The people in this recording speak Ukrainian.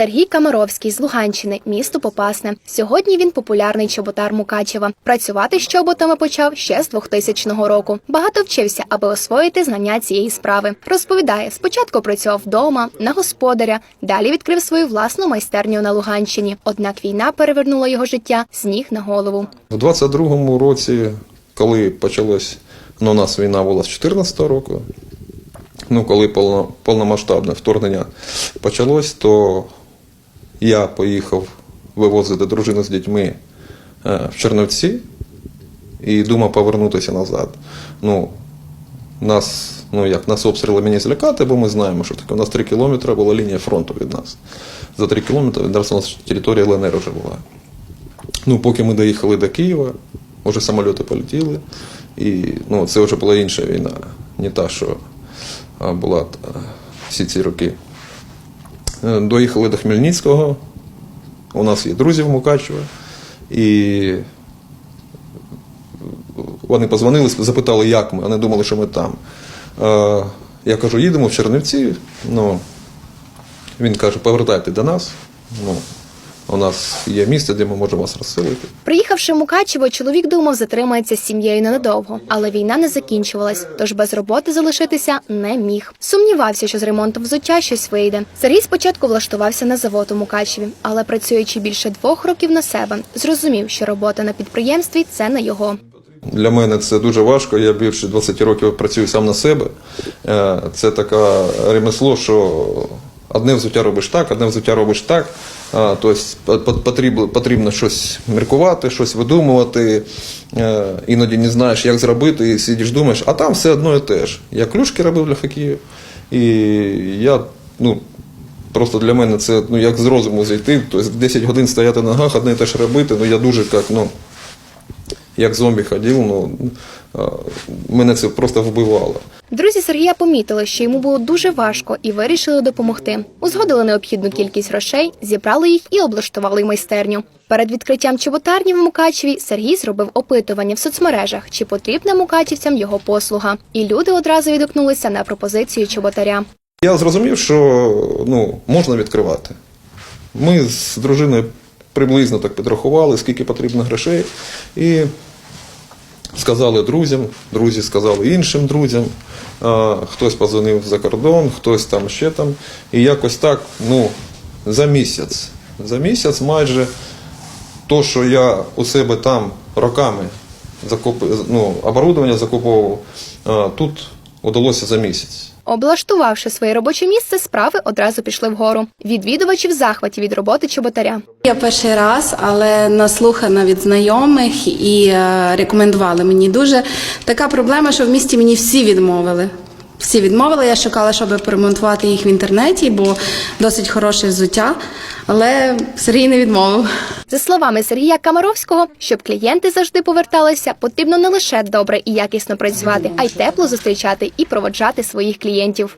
Сергій Камаровський з Луганщини, місто Попасне. Сьогодні він популярний чоботар Мукачева. Працювати з чоботами почав ще з 2000 року. Багато вчився, аби освоїти знання цієї справи. Розповідає, спочатку працював вдома, на господаря, далі відкрив свою власну майстерню на Луганщині. Однак війна перевернула його життя з ніг на голову. У 22-му році, коли почалось, ну, у нас війна була з 14-го року, ну, коли повно, повномасштабне вторгнення почалось, то я поїхав вивозити дружину з дітьми е, в Черновці і думав повернутися назад. Ну, нас, ну як, нас обстріли мені злякати, бо ми знаємо, що таке. У нас 3 кілометри була лінія фронту від нас. За 3 кілометри від нас у нас територія ЛНР вже була. Ну, поки ми доїхали до Києва, вже самоліти полетіли. І ну, це вже була інша війна, не та, що була всі ці роки. Е, Доїхали до Хмельницького. У нас є друзі в Мукачево. І вони позвонили, запитали, як ми, вони думали, що ми там. Е, Я кажу, їдемо в Чернівці. Ну, він каже, повертайте до нас. Ну, у нас є місце, де ми можемо вас розселити. Приїхавши в Мукачево, чоловік думав, затримається з сім'єю ненадовго, але війна не закінчувалась, тож без роботи залишитися не міг. Сумнівався, що з ремонтом взуття щось вийде. Сергій спочатку влаштувався на завод у Мукачеві, але працюючи більше двох років на себе, зрозумів, що робота на підприємстві це не його. Для мене це дуже важко. Я більше 20 років працюю сам на себе. Е, Це таке ремесло, що одне взуття робиш так, одне взуття робиш так. Тобто потрібно, потрібно щось міркувати, щось видумувати. Е, Іноді не знаєш, як зробити, і сидиш, думаєш, а там все одно і те ж. Я клюшки робив для хокею, і я ну, Просто для мене це ну, як з розуму зайти, тобто 10 годин стояти на ногах, одне і те ж робити. Ну я дуже як, ну, як зомбі ходив, ну, мене це просто вбивало. Друзі Сергія помітили, що йому було дуже важко і вирішили допомогти. Узгодили необхідну кількість грошей, зібрали їх і облаштували майстерню. Перед відкриттям чоботарні в Мукачеві Сергій зробив опитування в соцмережах, чи потрібна мукачівцям його послуга. І люди одразу відгукнулися на пропозицію чоботаря. Я зрозумів, що ну, можна відкривати. Ми з дружиною приблизно так підрахували, скільки потрібно грошей. І сказали друзям, друзі сказали іншим друзям. Хтось позвонив за кордон, хтось там ще там. І якось так, ну, за місяць. За місяць майже то, що я у себе там роками закуп... ну, оборудовання закуповував, тут удалося за місяць. Облаштувавши своє робоче місце, справи одразу пішли вгору. Відвідувачі в захваті від роботи чоботаря. Я перший раз, але наслухана від знайомих і е, рекомендували мені дуже. Така проблема, що в місті мені всі відмовили. Всі відмовили. Я шукала, щоб поремонтувати їх в інтернеті, бо досить хороше взуття. Але Сергій не відмовив. За словами Сергія Камаровського, щоб клієнти завжди поверталися, потрібно не лише добре і якісно працювати, а й тепло зустрічати і проводжати своїх клієнтів.